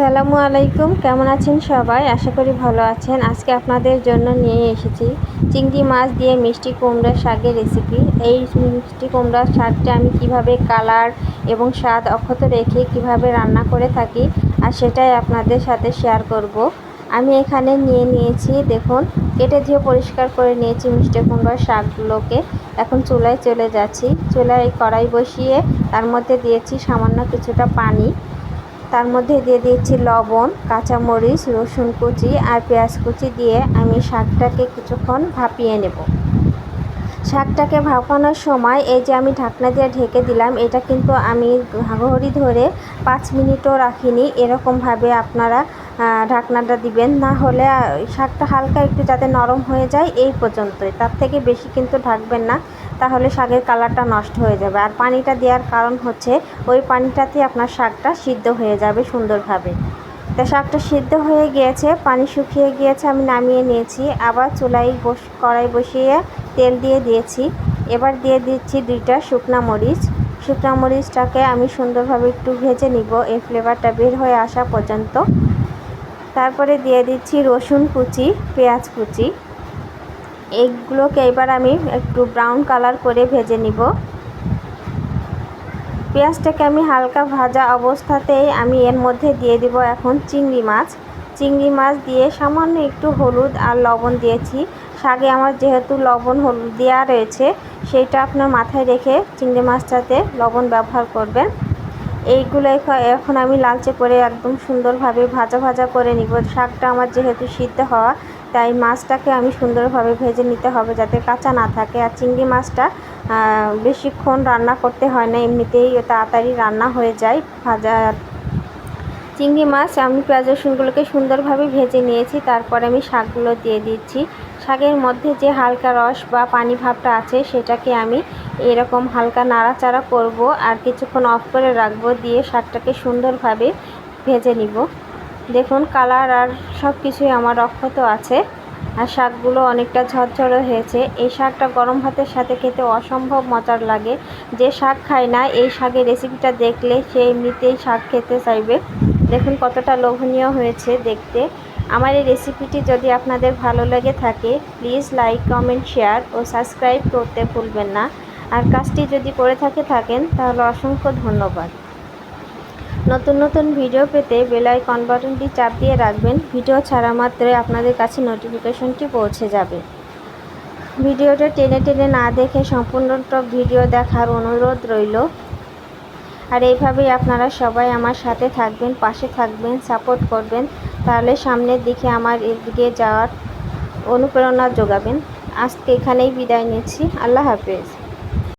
সালামু আলাইকুম, কেমন আছেন সবাই? আশা করি ভালো আছেন। আজকে আপনাদের জন্য নিয়ে এসেছি চিংড়ি মাছ দিয়ে মিষ্টি কুমড়া শাকের রেসিপি এই মিষ্টি কুমড়া শাকটা আমি কীভাবে কালার এবং স্বাদ অক্ষত রেখে কীভাবে রান্না করে থাকি আর সেটাই আপনাদের সাথে শেয়ার করব। আমি এখানে নিয়ে নিয়েছি, দেখুন, কেটে ধুয়ে পরিষ্কার করে নিয়েছি মিষ্টি কুমড়ার শাকগুলোকে। এখন চুলায় চলে যাচ্ছি। চুলায় কড়াই বসিয়ে তার মধ্যে দিয়েছি সামান্য কিছুটা পানি। তার মধ্যে দিয়ে দিচ্ছি লবণ, কাঁচামরিচ, রসুন কুচি আর পেঁয়াজ কুচি দিয়ে আমি শাকটাকে কিছুক্ষণ ভাপিয়ে নেব। শাকটাকে ভাপানোর সময় এই যে আমি ঢাকনা দিয়ে ঢেকে দিলাম, এটা কিন্তু আমি ঘড়ি ধরে পাঁচ মিনিটও রাখিনি। এরকমভাবে আপনারা ঢাকনাটা দিবেন। না হলে শাকটা হালকা একটু যাতে নরম হয়ে যায়, এই পর্যন্তই। তার থেকে বেশি কিন্তু ঢাকবেন না। তাহলে শাকের কালারটা নষ্ট হয়ে যাবে। আর পানিটা দেওয়ার কারণ হচ্ছে, ওই পানিটাতে আপনার শাকটা সিদ্ধ হয়ে যাবে সুন্দরভাবে। তা শাকটা সিদ্ধ হয়ে গিয়েছে, পানি শুকিয়ে গিয়েছে, আমি নামিয়ে নিয়েছি। আবার চুলাই বস, কড়াই বসিয়ে তেল দিয়ে দিয়েছি। এবার দিয়ে দিচ্ছি দুইটা শুকনা মরিচ। শুকনা মরিচটাকে আমি সুন্দরভাবে একটু ভেজে নিব, এই ফ্লেভারটা বের হয়ে আসা পর্যন্ত। তারপরে দিয়ে দিচ্ছি রসুন কুচি, পেঁয়াজ কুচি। এগুলোকে এবার আমি একটু ব্রাউন কালার করে ভেজে নিব। পেঁয়াজটাকে আমি হালকা ভাজা অবস্থাতেই আমি এর মধ্যে দিয়ে দিব এখন চিংড়ি মাছ। চিংড়ি মাছ দিয়ে সামান্য একটু হলুদ আর লবণ দিয়েছি। শাকে আমার যেহেতু লবণ হলুদ দেওয়া রয়েছে, সেইটা আপনার মাথায় রেখে চিংড়ি মাছটাতে লবণ ব্যবহার করবেন। এইগুলো এখন আমি লালচে করে একদম সুন্দরভাবে ভাজা ভাজা করে নিব। শাকটা আমার যেহেতু সিদ্ধ হওয়া, তাই মাছটাকে আমি সুন্দরভাবে ভেজে নিতে হবে যাতে কাঁচা না থাকে। আর চিংড়ি মাছটা বেশিক্ষণ রান্না করতে হয় না, এমনিতেই তাড়াতাড়ি রান্না হয়ে যায় ভাজা। চিংড়ি মাছ আমি পেঁয়াজ রসুনগুলোকে সুন্দরভাবে ভেজে নিয়েছি, তারপরে আমি শাকগুলো দিয়ে দিচ্ছি। শাকের মধ্যে যে হালকা রস বা পানি ভাবটা আছে, সেটাকে আমি এরকম হালকা নাড়াচাড়া করব আর কিছুক্ষণ অফ করে রাখব, দিয়ে শাকটাকে সুন্দরভাবে ভেজে নিব। দেখুন কালার আর সব কিছুই আমার অক্ষত আছে আর শাকগুলো অনেকটা ঝরঝরে হয়েছে। এই শাকটা গরম ভাতের সাথে খেতে অসম্ভব মজার লাগে। যে শাক খায় না, এই শাকের রেসিপিটা দেখলে সে এমনিতেই শাক খেতে চাইবে। দেখুন, কতটা লোভনীয় হয়েছে দেখতে। আমার এই রেসিপিটি যদি আপনাদের ভালো লেগে থাকে প্লিজ লাইক কমেন্ট শেয়ার ও সাবস্ক্রাইব করতে ভুলবেন না। আর কাজটি যদি করে থাকে থাকেন, তাহলে অসংখ্য ধন্যবাদ। নতুন নতুন ভিডিও পেতে বেলাইকন বাটনটি চাপ দিয়ে রাখবেন। ভিডিও ছাড়া মাত্রই আপনাদের কাছে নোটিফিকেশনটি পৌঁছে যাবে। ভিডিওটা টেনে টেনে না দেখে সম্পূর্ণটা ভিডিও দেখার অনুরোধ রইল। আর এইভাবেই আপনারা সবাই আমার সাথে থাকবেন, পাশে থাকবেন সাপোর্ট করবেন। তাহলে সামনের দিকে আমার এদিকে যাওয়ার অনুপ্রেরণা যোগাবেন। আজকে এখানেই বিদায় নিচ্ছি। আল্লাহ হাফেজ।